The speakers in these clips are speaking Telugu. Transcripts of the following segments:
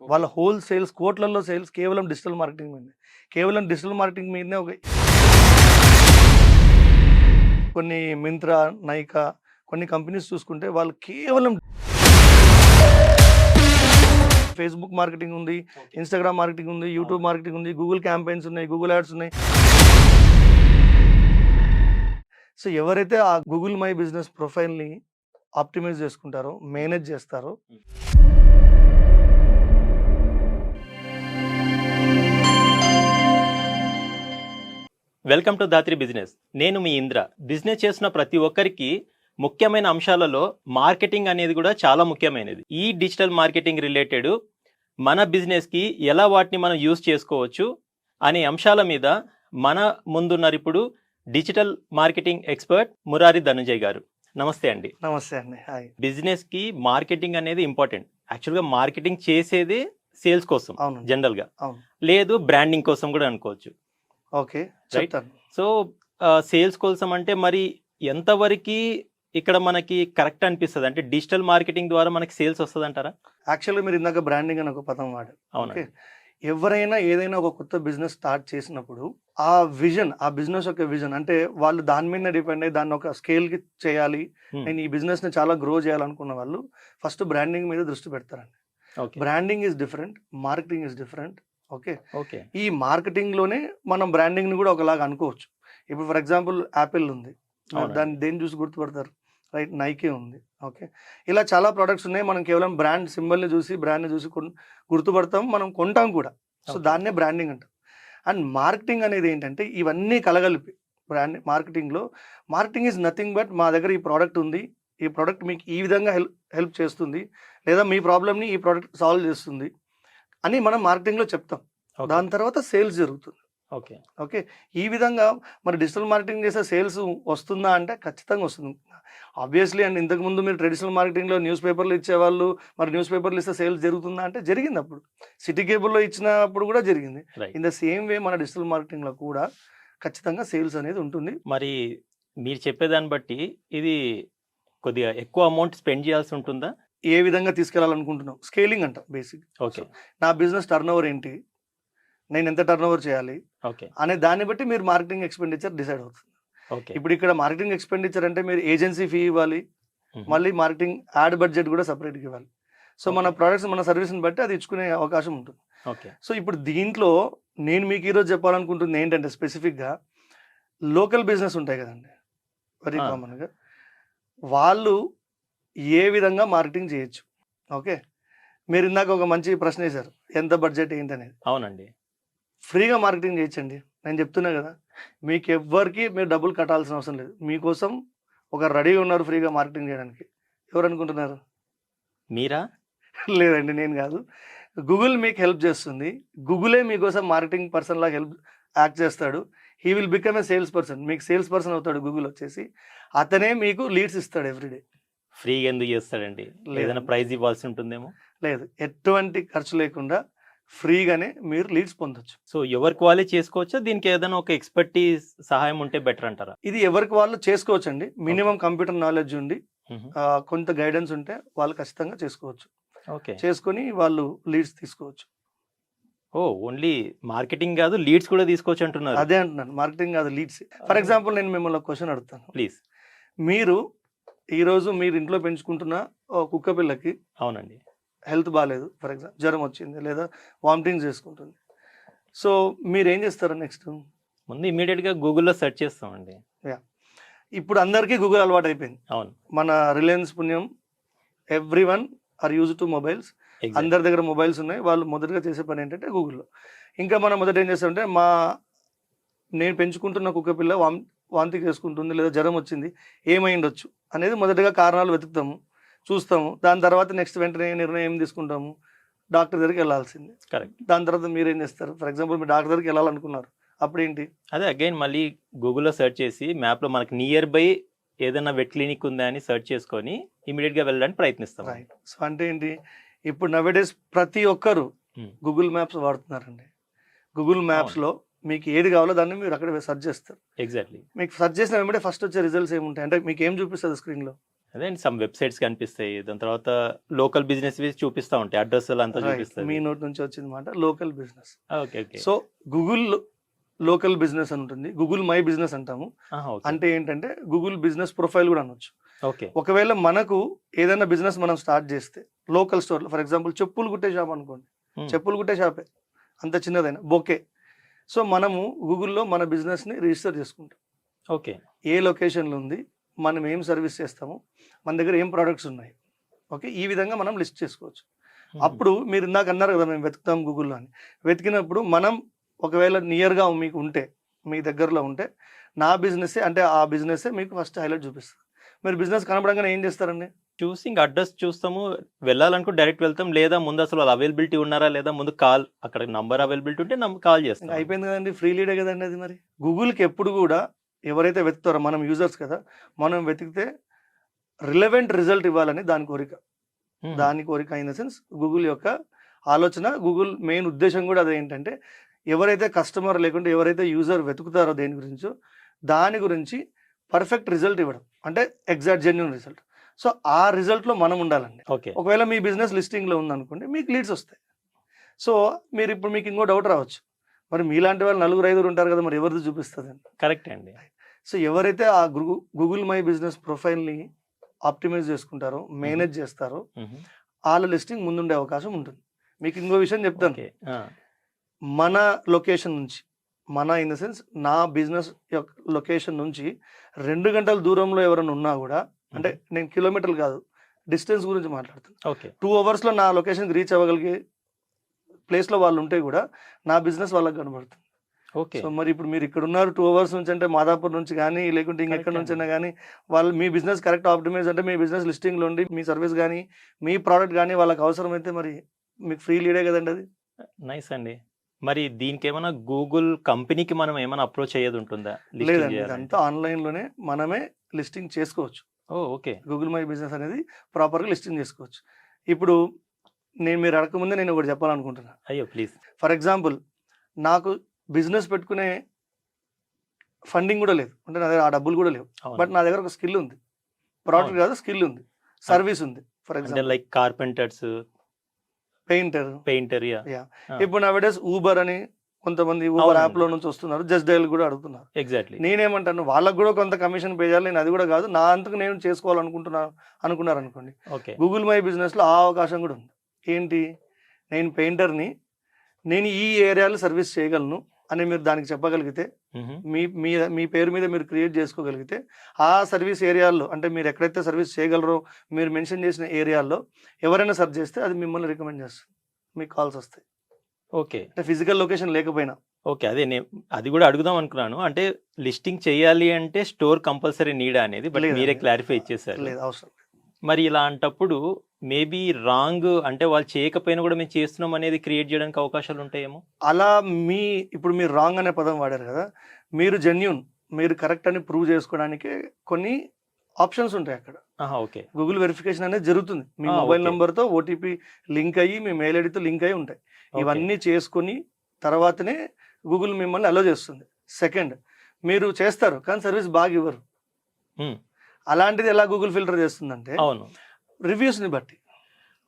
వాళ్ళ హోల్ సేల్స్ కోట్లలో సేల్స్ కేవలం డిజిటల్ మార్కెటింగ్ మీద కేవలం డిజిటల్ మార్కెటింగ్ మీదనే ఒక కొన్ని మింత్రా నైకా కొన్ని కంపెనీస్ చూసుకుంటే వాళ్ళు కేవలం ఫేస్బుక్ మార్కెటింగ్ ఉంది ఇన్స్టాగ్రామ్ మార్కెటింగ్ ఉంది యూట్యూబ్ మార్కెటింగ్ ఉంది గూగుల్ క్యాంపెయిన్స్ ఉన్నాయి గూగుల్ యాడ్స్ ఉన్నాయి. సో ఎవరైతే ఆ గూగుల్ మై బిజినెస్ ప్రొఫైల్ని ఆప్టిమైజ్ చేసుకుంటారో మేనేజ్ చేస్తారో వెల్కమ్ టు దాత్రి బిజినెస్. నేను మీ ఇంద్ర. బిజినెస్ చేస్తున్న ప్రతి ఒక్కరికి ముఖ్యమైన అంశాలలో మార్కెటింగ్ అనేది కూడా చాలా ముఖ్యమైనది. ఈ డిజిటల్ మార్కెటింగ్ రిలేటెడ్ మన బిజినెస్కి ఎలా వాటిని మనం యూజ్ చేసుకోవచ్చు అనే అంశాల మీద మన ముందున్నారు ఇప్పుడు digital marketing expert Murari Dhananjay గారు. నమస్తే అండి. నమస్తే అండి. హాయ్. బిజినెస్కి మార్కెటింగ్ అనేది ఇంపార్టెంట్. యాక్చువల్గా మార్కెటింగ్ చేసేదే సేల్స్ కోసం జనరల్గా. లేదు బ్రాండింగ్ కోసం కూడా అనుకోవచ్చు. ఓకే. చెప్తాను. సో సేల్స్ కోసం అంటే మరి ఎంతవరకు ఇక్కడ మనకి కరెక్ట్ అనిపిస్తుంది? అంటే డిజిటల్ మార్కెటింగ్ ద్వారా మనకి సేల్స్ వస్తుంది అంటారా యాక్చువల్గా మీరు ఇందాక బ్రాండింగ్ అని ఒక పదం వాడారు. అవును ఓకే. ఎవరైనా ఏదైనా ఒక కొత్త బిజినెస్ స్టార్ట్ చేసినప్పుడు ఆ విజన్ ఆ బిజినెస్ యొక్క విజన్ అంటే వాళ్ళు దాని మీద డిపెండ్ అయ్యి దాన్ని ఒక స్కేల్కి చేయాలి. నేను ఈ బిజినెస్ని చాలా గ్రో చేయాలనుకున్న వాళ్ళు ఫస్ట్ బ్రాండింగ్ మీద దృష్టి పెడతారండి. Branding is different marketing is different okay. Okay. ఈ మార్కెటింగ్లోనే మనం బ్రాండింగ్ని కూడా ఒకలాగా అనుకోవచ్చు. ఇప్పుడు ఫర్ ఎగ్జాంపుల్ యాపిల్ ఉంది. దాన్ని దేని చూసి గుర్తుపడతారు? రైట్ నైకే ఉంది. ఓకే. ఇలా చాలా ప్రోడక్ట్స్ ఉన్నాయి. మనం కేవలం బ్రాండ్ సింబల్ని చూసి బ్రాండ్ని చూసి గుర్తుపడతాం. మనం కొంటాం కూడా. సో. దాన్నే బ్రాండింగ్ అంటాం. అండ్ మార్కెటింగ్ అనేది ఏంటంటే ఇవన్నీ కలగలిపి బ్రాండ్ మార్కెటింగ్లో మార్కెటింగ్ ఈజ్ నథింగ్ బట్ మా దగ్గర ఈ ప్రోడక్ట్ ఉంది. ఈ ప్రోడక్ట్ మీకు ఈ విధంగా హెల్ప్ హెల్ప్ చేస్తుంది. లేదా మీ ప్రాబ్లమ్ని ఈ ప్రోడక్ట్ సాల్వ్ చేస్తుంది. అని మనం మార్కెటింగ్లో చెప్తాం. దాని తర్వాత సేల్స్ జరుగుతుంది. ఓకే. ఓకే? ఈ విధంగా మరి డిజిటల్ మార్కెటింగ్ చేసే సేల్స్ వస్తుందా అంటే ఖచ్చితంగా వస్తుంది. ఆబ్వియస్లీ అండ్ ఇంతకుముందు మీరు ట్రెడిషనల్ మార్కెటింగ్లో న్యూస్ పేపర్లు ఇచ్చేవాళ్ళు మరి న్యూస్ పేపర్లు ఇస్తే సేల్స్ జరుగుతుందా అంటే జరిగింది అప్పుడు. సిటీ కేబుల్లో ఇచ్చినప్పుడు కూడా జరిగింది. ఇన్ ద సేమ్ వే మన డిజిటల్ మార్కెటింగ్లో కూడా ఖచ్చితంగా సేల్స్ అనేది ఉంటుంది. మరి మీరు చెప్పేదాన్ని బట్టి ఇది కొద్దిగా ఎక్కువ అమౌంట్ స్పెండ్ చేయాల్సి ఉంటుందా? ఏ విధంగా తీసుకెళ్ళాలనుకుంటున్నాం స్కేలింగ్ అంట బేసిక్. ఓకే. నా బిజినెస్ టర్న్ ఓవర్ ఏంటి? నేను ఎంత టర్న్ ఓవర్ చేయాలి? ఓకే. అనే దాన్ని బట్టి మీరు మార్కెటింగ్ ఎక్స్పెండిచర్ డిసైడ్ అవుతుంది. ఓకే. ఇప్పుడు ఇక్కడ మార్కెటింగ్ ఎక్స్పెండిచర్ అంటే మీరు ఏజెన్సీ ఫీ ఇవ్వాలి. మళ్ళీ మార్కెటింగ్ యాడ్ బడ్జెట్ కూడా సపరేట్గా ఇవ్వాలి. సో మన. ప్రోడక్ట్స్ మన సర్వీస్ని బట్టి అది ఇచ్చుకునే అవకాశం ఉంటుంది. ఓకే. సో ఇప్పుడు దీంట్లో నేను మీకు ఈరోజు చెప్పాలనుకుంటుంది ఏంటంటే స్పెసిఫిక్గా లోకల్ బిజినెస్ ఉంటాయి కదండి. వెరీ. కామన్గా. వాళ్ళు ఏ విధంగా మార్కెటింగ్ చేయొచ్చు? ఓకే. మీరు ఇందాక ఒక మంచి ప్రశ్న వేశారు. ఎంత బడ్జెట్ ఏంటి అనేది అవునండి. ఫ్రీగా మార్కెటింగ్ చేయొచ్చండి. నేను చెప్తున్నా కదా. మీకు ఎవ్వరికి మీరు డబ్బులు కట్టాల్సిన అవసరం లేదు. మీకోసం ఒక రెడీగా ఉన్నారు ఫ్రీగా మార్కెటింగ్ చేయడానికి. ఎవరు అనుకుంటున్నారు? మీరా? లేదండి నేను కాదు. గూగుల్ మీకు హెల్ప్ చేస్తుంది. గూగులే మీకోసం మార్కెటింగ్ పర్సన్ లాగా హెల్ప్ యాక్ట్ చేస్తాడు. He will become a sales person మీకు సేల్స్ పర్సన్ అవుతాడు గూగుల్ వచ్చేసి. అతనే మీకు లీడ్స్ ఇస్తాడు ఎవ్రీడే ఫ్రీగా ఎందుకు చేస్తాడండి. ఏదైనా ప్రైజ్ ఇవ్వాల్సి ఉంటుందేమో? లేదు. ఎటువంటి ఖర్చు లేకుండా ఫ్రీగానే మీరు లీడ్స్ పొందొచ్చు. సో ఎవరికి వాళ్ళే చేసుకోవచ్చా? దీనికి ఏదైనా ఒక ఎక్స్పర్టీస్ సహాయం ఉంటే బెటర్ అంటారా? ఇది ఎవరికి వాళ్ళు చేసుకోవచ్చండి. మినిమం కంప్యూటర్ నాలెడ్జ్ ఉండి కొంత గైడెన్స్ ఉంటే వాళ్ళు ఖచ్చితంగా చేసుకోవచ్చు. ఓకే. చేసుకొని వాళ్ళు లీడ్స్ తీసుకోవచ్చు. ఓ ఓన్లీ మార్కెటింగ్ కాదు లీడ్స్ కూడా తీసుకోవచ్చు అంటున్నారు. అదే అంటున్నాను. మార్కెటింగ్ కాదు లీడ్స్. ఫర్ ఎగ్జాంపుల్ నేను మిమ్మల్ని క్వశ్చన్ అడుగుతాను. ప్లీజ్. మీరు ఈరోజు మీరు ఇంట్లో పెంచుకుంటున్న కుక్క పిల్లకి అవునండి. హెల్త్ బాగాలేదు ఫర్ ఎగ్జాంపుల్ జ్వరం వచ్చింది లేదా వామిటింగ్ చేసుకుంటుంది. సో మీరు ఏం చేస్తారు నెక్స్ట్? ముందు ఇమీడియట్గా గూగుల్లో సెర్చ్ చేస్తామండి. ఇప్పుడు అందరికీ గూగుల్ అలవాటు అయిపోయింది. అవును. మన రిలయన్స్ పుణ్యం every one are use to mobiles. అందరి దగ్గర మొబైల్స్ ఉన్నాయి. వాళ్ళు మొదటగా చేసే పని ఏంటంటే గూగుల్లో. ఇంకా మనం మొదట ఏం చేస్తామంటే మా నేను పెంచుకుంటున్న కుక్క పిల్ల వాంతి చేసుకుంటుంది లేదా జ్వరం వచ్చింది ఏమై ఉండొచ్చు? అనేది మొదటగా కారణాలు వెతుకుతాము చూస్తాము. దాని తర్వాత నెక్స్ట్ వెంటనే నిర్ణయం తీసుకుంటాము. డాక్టర్ దగ్గరికి వెళ్ళాల్సింది. Correct. దాని తర్వాత మీరు ఏం చేస్తారు? ఫర్ ఎగ్జాంపుల్ మీరు డాక్టర్ దగ్గరికి వెళ్ళాలనుకున్నారు. అప్పుడు ఏంటి? అదే అగైన్ మళ్ళీ గూగుల్లో సెర్చ్ చేసి మ్యాప్లో మనకి నియర్ బై ఏదైనా వెట్ క్లినిక్ ఉందా అని సెర్చ్ చేసుకొని ఇమీడియట్గా వెళ్ళడానికి ప్రయత్నిస్తాం రైట్. సో అంటే ఏంటి? ఇప్పుడు నవేడేస్ ప్రతి ఒక్కరు. గూగుల్ మ్యాప్స్ వాడుతున్నారండి. గూగుల్ మ్యాప్స్లో మీకు ఏది కావాలో దాన్ని మీరు అక్కడ సెర్చ్ చేస్తారు. ఎగ్జాక్ట్లీ మీకు సెర్చ్ చేసిన వెంబడే ఫస్ట్ వచ్చే రిజల్ట్స్ ఏముంటాయి? అంటే మీకు ఏం చూపిస్తుంది స్క్రీన్లో అదే అండి సమ్ వెబ్సైట్స్ కనిపిస్తాయి. దాని తర్వాత లోకల్ బిజినెస్ చూపిస్తా ఉంటాయి. అడ్రస్ అంతా. చూపిస్తుంది మీ నోట్ నుంచి వచ్చింది మాట local business okay okay so Google local business అని ఉంటుంది. గూగుల్ మై బిజినెస్ అంటాము. అంటే ఏంటంటే గూగుల్ బిజినెస్ ప్రొఫైల్ కూడా అనొచ్చు. ఓకే ఒకవేళ మనకు ఏదైనా బిజినెస్ మనం స్టార్ట్ చేస్తే లోకల్ స్టోర్ ఫర్ ఎగ్జాంపుల్ చెప్పులు కుట్టే షాప్ అనుకోండి. Hmm. చెప్పులు కుట్టే షాపే అంత చిన్నదైనా. బొకే. సో మనము గూగుల్లో మన బిజినెస్ని రిజిస్టర్ చేసుకుంటాం. ఓకే. ఏ లొకేషన్లో ఉంది మనం ఏం సర్వీస్ చేస్తాము మన దగ్గర ఏం ప్రోడక్ట్స్ ఉన్నాయి ఓకే? ఈ విధంగా మనం లిస్ట్ చేసుకోవచ్చు. అప్పుడు మీరు ఇందాక అన్నారు కదా మేము వెతుకుతాం గూగుల్లో అని. వెతికినప్పుడు మనం ఒకవేళ నియర్గా మీకు ఉంటే మీ దగ్గరలో ఉంటే నా బిజినెస్ అంటే ఆ బిజినెస్ మీకు ఫస్ట్ హైలైట్ చూపిస్తుంది. మీరు బిజినెస్ కనపడంగానే ఏం చేస్తారండి? చూసి ఇంకా అడ్రస్ చూస్తాము. వెళ్ళాలనుకో డైరెక్ట్ వెళ్తాం. లేదా ముందు అసలు వాళ్ళు అవైలబిలిటీ ఉన్నారా? లేదా ముందు కాల్ అక్కడ నంబర్ అవైలబిలిటీ ఉంటే కాల్ చేస్తాం అయిపోయింది కదండి. ఫ్రీ లీడే కదండి అది మరి. గూగుల్కి ఎప్పుడు కూడా ఎవరైతే వెతుకుతారో మనం యూజర్స్ కదా మనం వెతికితే రిలవెంట్ రిజల్ట్ ఇవ్వాలని దాని కోరిక. దాని కోరిక ఇన్ ద సెన్స్ గూగుల్ యొక్క ఆలోచన గూగుల్ మెయిన్ ఉద్దేశం కూడా అదే ఏంటంటే ఎవరైతే కస్టమర్ లేకుంటే ఎవరైతే యూజర్ వెతుకుతారో దేని గురించో దాని గురించి పర్ఫెక్ట్ రిజల్ట్ ఇవ్వడం. అంటే ఎగ్జాక్ట్ జెన్యున్ రిజల్ట్ సో ఆ రిజల్ట్లో మనం ఉండాలండి. ఓకే. ఒకవేళ మీ బిజినెస్ లిస్టింగ్లో ఉందనుకోండి మీకు లీడ్స్ వస్తాయి. సో మీరు ఇప్పుడు మీకు ఇంకో డౌట్ రావచ్చు. మరి మీలాంటి వాళ్ళు నలుగురు ఐదుగురు ఉంటారు కదా మరి ఎవరిది చూపిస్తుంది కరెక్ట్ అండి. సో ఎవరైతే ఆ గూగుల్ మై బిజినెస్ ప్రొఫైల్ని ఆప్టిమైజ్ చేసుకుంటారో మేనేజ్ చేస్తారో. వాళ్ళ లిస్టింగ్ ముందుండే అవకాశం ఉంటుంది. మీకు ఇంకో విషయం చెప్తాను. మన లొకేషన్ నుంచి మన ఇన్ ద సెన్స్ నా బిజినెస్ యొక్క లొకేషన్ నుంచి రెండు గంటల దూరంలో ఎవరైనా ఉన్నా కూడా అంటే నేను కిలోమీటర్లు కాదు డిస్టెన్స్ గురించి మాట్లాడుతాను ఓకే. టూ అవర్స్లో నా లొకేషన్కి రీచ్ అవ్వగలిగే ప్లేస్లో వాళ్ళు ఉంటే కూడా నా బిజినెస్ వాళ్ళకి కనబడుతుంది. ఓకే. సో మరి ఇప్పుడు మీరు ఇక్కడ ఉన్నారు టూ అవర్స్ నుంచి అంటే మాదాపూర్ నుంచి కానీ లేకుంటే ఇంకెక్కడ నుంచి అయినా కానీ వాళ్ళు మీ బిజినెస్ కరెక్ట్ ఆప్టిమైజ్ అంటే మీ బిజినెస్ లిస్టింగ్లో ఉండి మీ సర్వీస్ కానీ మీ ప్రోడక్ట్ కానీ వాళ్ళకి అవసరమైతే మరి మీకు ఫ్రీ లీడే కదండి అది? నైస్ అండి. మరి దీనికి ఏమైనా గూగుల్ కంపెనీకి మనం ఏమైనా అప్రోచ్ అయ్యేది ఉంటుందా? లేదండి? ఇదంతా ఆన్లైన్లోనే మనమే లిస్టింగ్ చేసుకోవచ్చు. ఓ ఓకే. గూగుల్ మై బిజినెస్ అనేది ప్రాపర్గా లిస్టింగ్ చేసుకోవచ్చు. ఇప్పుడు నేను మీరు అడగకముందే నేను ఒకటి చెప్పాలనుకుంటున్నాను అయ్యో! ప్లీజ్. ఫర్ ఎగ్జాంపుల్ నాకు బిజినెస్ పెట్టుకునే ఫండింగ్ కూడా లేదు. అంటే నా దగ్గర ఆ డబ్బులు కూడా లేవు. బట్ నా దగ్గర ఒక స్కిల్ ఉంది. ప్రోడక్ట్. కాదు స్కిల్ ఉంది. సర్వీస్ ఉంది for example. Like carpenters. Painter. Painter yeah. ఇప్పుడు నా డేస్ ఊబర్ అని కొంతమంది ఊబర్. యాప్లో నుంచి వస్తున్నారు జస్ట్ డైల్ కూడా అడుగుతున్నారు. ఎగ్జాక్ట్లీ నేనేమంటాను వాళ్ళకు కూడా కొంత కమిషన్ పే చేయాలి నేను అది కూడా కాదు నా అంతకు నేను చేసుకోవాలనుకుంటున్నాను అనుకున్నారు అనుకోండి గూగుల్ మై బిజినెస్లో ఆ అవకాశం కూడా ఉంది. ఏంటి? నేను పెయింటర్ని నేను ఈ ఏరియాలో సర్వీస్ చేయగలను అని మీరు దానికి చెప్పగలిగితే మీ మీ మీ పేరు మీద మీరు క్రియేట్ చేసుకోగలిగితే ఆ సర్వీస్ ఏరియాల్లో అంటే మీరు ఎక్కడైతే సర్వీస్ చేయగలరో మీరు మెన్షన్ చేసిన ఏరియాల్లో ఎవరైనా సెర్చ్ చేస్తే అది మిమ్మల్ని రికమెండ్ చేస్తుంది. మీకు కాల్స్ వస్తాయి. ఓకే. అంటే ఫిజికల్ లొకేషన్ లేకపోయినా. ఓకే అదే నేను అది కూడా అడుగుదాం అనుకున్నాను. అంటే లిస్టింగ్ చేయాలి అంటే స్టోర్ కంపల్సరీ నీడా అనేది బట్. మీరే క్లారిఫై ఇచ్చేసారు. లేదు అవసరం. మరి ఇలాంటప్పుడు మేబీ రాంగ్ అంటే వాళ్ళు చేయకపోయినా కూడా మేము చేస్తున్నాం అనేది క్రియేట్ చేయడానికి అవకాశాలు ఉంటాయేమో? అలా మీ ఇప్పుడు మీరు రాంగ్ అనే పదం వాడారు కదా మీరు జెన్యున్ మీరు కరెక్ట్ అని ప్రూవ్ చేసుకోవడానికి కొన్ని ఆప్షన్స్ ఉంటాయి అక్కడ. ఓకే. గూగుల్ వెరిఫికేషన్ అనేది జరుగుతుంది. మీ మొబైల్. నెంబర్తో ఓటీపీ లింక్ అయ్యి మీ మెయిల్ ఐడితో లింక్ అయ్యి ఉంటాయి. ఇవన్నీ చేసుకుని తర్వాతనే గూగుల్ మిమ్మల్ని అలో చేస్తుంది. సెకండ్ మీరు చేస్తారు కానీ సర్వీస్ బాగా ఇవ్వరు. అలాంటిది ఎలా గూగుల్ ఫిల్టర్ చేస్తుందంటే అవును. రివ్యూస్ని బట్టి.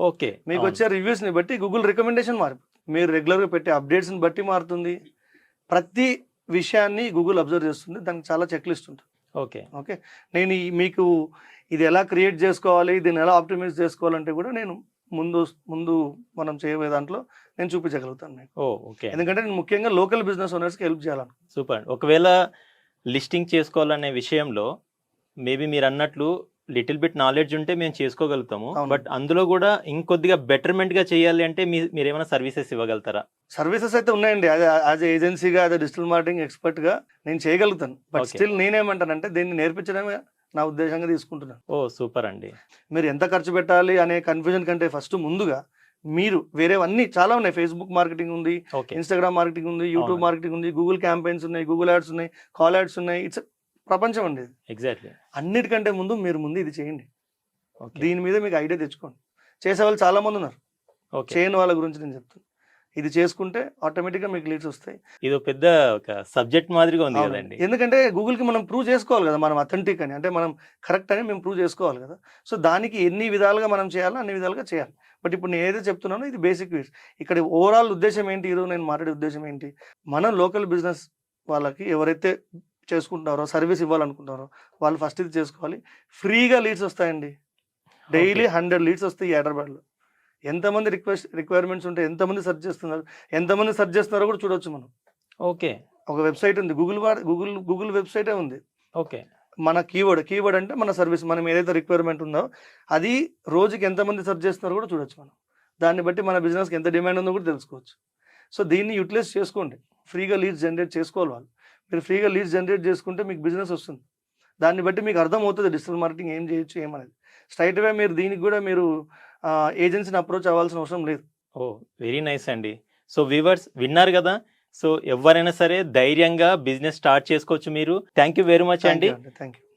ఓకే. మీకు. వచ్చే రివ్యూస్ని బట్టి గూగుల్ రికమెండేషన్ మారిపోతుంది. మీరు రెగ్యులర్గా పెట్టే అప్డేట్స్ని బట్టి మారుతుంది. ప్రతి విషయాన్ని గూగుల్ అబ్జర్వ్ చేస్తుంది. దానికి చాలా చెక్ లిస్ట్ ఉంటుంది. ఓకే. ఓకే. నేను మీకు ఇది ఎలా క్రియేట్ చేసుకోవాలి దీన్ని ఎలా ఆప్టిమైజ్ చేసుకోవాలంటే కూడా నేను ముందు ముందు మనం చేయబోయే దాంట్లో నేను చూపించగలుగుతాను మీకు. ఓకే. ఎందుకంటే నేను ముఖ్యంగా లోకల్ బిజినెస్ ఓనర్స్కి హెల్ప్ చేయాలను సూపర్. ఒకవేళ లిస్టింగ్ చేసుకోవాలనే విషయంలో మేబీ మీరు అన్నట్లు లిటిల్ బిట్ నాలెడ్జ్ ఉంటే మేము చేసుకోగలుగుతాము. బట్ అందులో కూడా ఇంకొద్దిగా బెటర్మెంట్గా చేయాలి అంటే మీ మీరు ఏమైనా సర్వీసెస్ ఇవ్వగలుగుతారా? సర్వీసెస్ అయితే ఉన్నాయండి. అదే యాజ్ ఏజెన్సీగా అదే డిజిటల్ మార్కెటింగ్ ఎక్స్పర్ట్గా నేను చేయగలుగుతాను. బట్. స్టిల్ నేనేమంటానంటే దీన్ని నేర్పించడమే నా ఉద్దేశంగా తీసుకుంటున్నాను. ఓ సూపర్ అండి మీరు ఎంత ఖర్చు పెట్టాలి అనే కన్ఫ్యూజన్ కంటే ఫస్ట్ ముందుగా మీరు వేరేవన్నీ చాలా ఉన్నాయి. ఫేస్బుక్ మార్కెటింగ్ ఉంది ఇన్స్టాగ్రామ్ మార్కెటింగ్ ఉంది యూట్యూబ్. మార్కెటింగ్ ఉంది గూగుల్ క్యాంపెయిన్స్ ఉన్నాయి గూగుల్ యాడ్స్ ఉన్నాయి కాల్ యాడ్స్ ఉన్నాయి. ఇట్స్ ప్రపంచం అండి ఎగ్జాక్ట్లీ. అన్నిటికంటే ముందు మీరు ముందు ఇది చేయండి. దీని మీద మీకు ఐడియా తెచ్చుకోండి. చేసే వాళ్ళు చాలా మంది ఉన్నారు. ఓకే. చేయని వాళ్ళ గురించి నేను చెప్తాను ఇది చేసుకుంటే ఆటోమేటిక్గా మీకు లీడ్స్ వస్తాయి. ఇది ఒక పెద్ద ఒక సబ్జెక్ట్ మాదిరిగా ఉంది. కదండి. ఎందుకంటే గూగుల్కి మనం ప్రూవ్ చేసుకోవాలి కదా మనం అథెంటిక్ అని. అంటే మనం కరెక్ట్ అని మేము ప్రూవ్ చేసుకోవాలి కదా. సో దానికి ఎన్ని విధాలుగా మనం చేయాలో అన్ని విధాలుగా చేయాలి. బట్ ఇప్పుడు నేను ఏదైతే చెప్తున్నానో ఇది బేసిక్ వీడ్స్ ఇక్కడ ఓవరాల్ ఉద్దేశం ఏంటి? ఈరోజు నేను మాట్లాడే ఉద్దేశం ఏంటి? మనం లోకల్ బిజినెస్ వాళ్ళకి ఎవరైతే చేసుకుంటున్నారో సర్వీస్ ఇవ్వాలనుకుంటున్నారో వాళ్ళు ఫస్ట్ ఇది చేసుకోవాలి. ఫ్రీగా లీడ్స్ వస్తాయండి. డైలీ హండ్రెడ్ లీడ్స్ వస్తాయి హైదరాబాద్లో. ఎంతమంది రిక్వెస్ట్ రిక్వైర్మెంట్స్ ఉంటే ఎంతమంది సెర్చ్ చేస్తున్నారు ఎంతమంది సెర్చ్ చేస్తున్నారో కూడా చూడొచ్చు మనం. ఓకే. ఒక వెబ్సైట్ ఉంది గూగుల్ వాడ్ గూగుల్ గూగుల్ వెబ్సైటే ఉంది. ఓకే. మన కీవర్డ్ కీవర్డ్ అంటే మన సర్వీస్ మనం ఏదైతే రిక్వైర్మెంట్ ఉందో అది రోజుకి ఎంతమంది సెర్చ్ చేస్తున్నారో కూడా చూడొచ్చు మనం. దాన్ని బట్టి మన బిజినెస్కి ఎంత డిమాండ్ ఉందో కూడా తెలుసుకోవచ్చు. సో దీన్ని యూటిలైజ్ చేసుకోండి. ఫ్రీగా లీడ్స్ జనరేట్ చేసుకోవాలి వాళ్ళు. మీరు ఫ్రీగా లీడ్స్ జనరేట్ చేసుకుంటే మీకు బిజినెస్ వస్తుంది. దాన్ని బట్టి మీకు అర్థం అవుతుంది డిజిటల్ మార్కెటింగ్ ఏం చేయొచ్చు ఏమనేది స్ట్రైట్ అవే మీరు దీనికి కూడా మీరు ఏజెన్సీని అప్రోచ్ అవ్వాల్సిన అవసరం లేదు. ఓ వెరీ నైస్ అండి. సో వ్యూవర్స్ విన్నారు కదా? సో ఎవరైనా సరే ధైర్యంగా బిజినెస్ స్టార్ట్ చేసుకోవచ్చు మీరు. థ్యాంక్ యూ వెరీ మచ్ అండి. Thank you